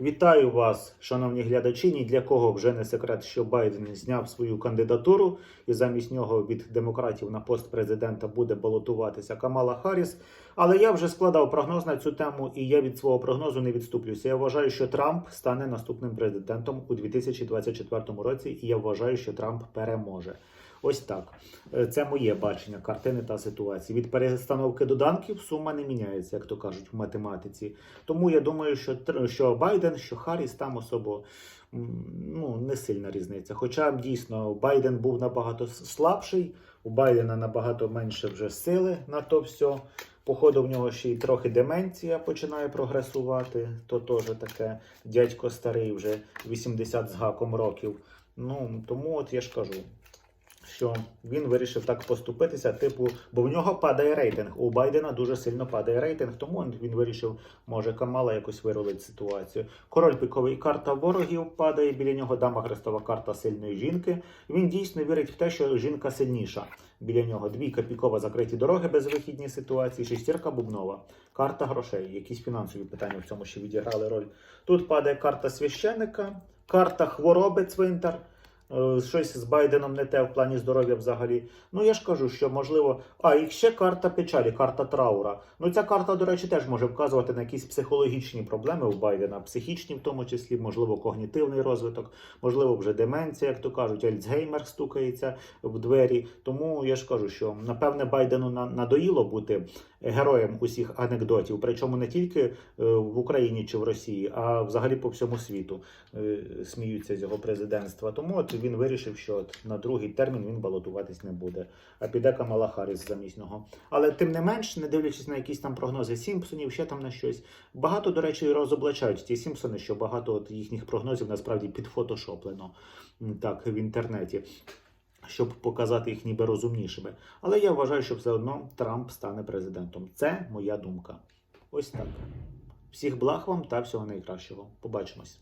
Вітаю вас, шановні глядачі. Ні для кого вже не секрет, що Байден зняв свою кандидатуру, і замість нього від демократів на пост президента буде балотуватися Камала Харріс. Але я вже складав прогноз на цю тему, і я від свого прогнозу не відступлюся. Я вважаю, що Трамп стане наступним президентом у 2024 році, і я вважаю, що Трамп переможе. Ось так. Е, Це моє бачення картини та ситуації. Від перестановки доданків сума не міняється, як то кажуть в математиці. Тому я думаю, що, що Байден, що Харріс там особо ну, не сильна різниця. Хоча дійсно Байден був набагато слабший, у Байдена набагато менше вже сили на то все. Походу, в нього ще й трохи деменція починає прогресувати. То теж таке дядько старий, вже 80 з гаком років. Ну тому от я ж кажу, що він вирішив так поступитися, типу, бо в нього падає рейтинг. У Байдена дуже сильно падає рейтинг, тому він вирішив, може Камала якось вирулить ситуацію. Король піковий карта ворогів падає біля нього. Дама хрестова карта сильної жінки. Він дійсно вірить в те, що жінка сильніша. Біля нього двійка пікова закриті дороги без вихідні ситуації, шестірка бубнова, карта грошей. Якісь фінансові питання в цьому ще відіграли роль. Тут падає карта священника, карта хвороби цвинтар. Е, Щось з Байденом не те в плані здоров'я взагалі. Ну я ж кажу, що можливо. А і ще карта печалі, карта траура. Ну ця карта, до речі, теж може вказувати на якісь психологічні проблеми у Байдена, психічні в тому числі, можливо, когнітивний розвиток, можливо, вже деменція, як то кажуть, Альцгеймер стукається в двері. Тому я ж кажу, що напевне Байдену на- надоїло бути героєм усіх анекдотів, причому не тільки е, в Україні чи в Росії, а взагалі по всьому світу е, сміються з його президентства. Тому от він вирішив, що на другий термін він балотуватись не буде, а піде Камала Харріс замість нього. Але тим не менш, не дивлячись на якісь там прогнози Сімпсонів, ще там на щось. Багато, до речі, розоблачають ті Сімпсони, що багато от їхніх прогнозів насправді підфотошоплено так в інтернеті. Щоб показати їх ніби розумнішими. Але я вважаю, що все одно Трамп стане президентом. Це моя думка. Ось так. Всіх благ вам та всього найкращого. Побачимось.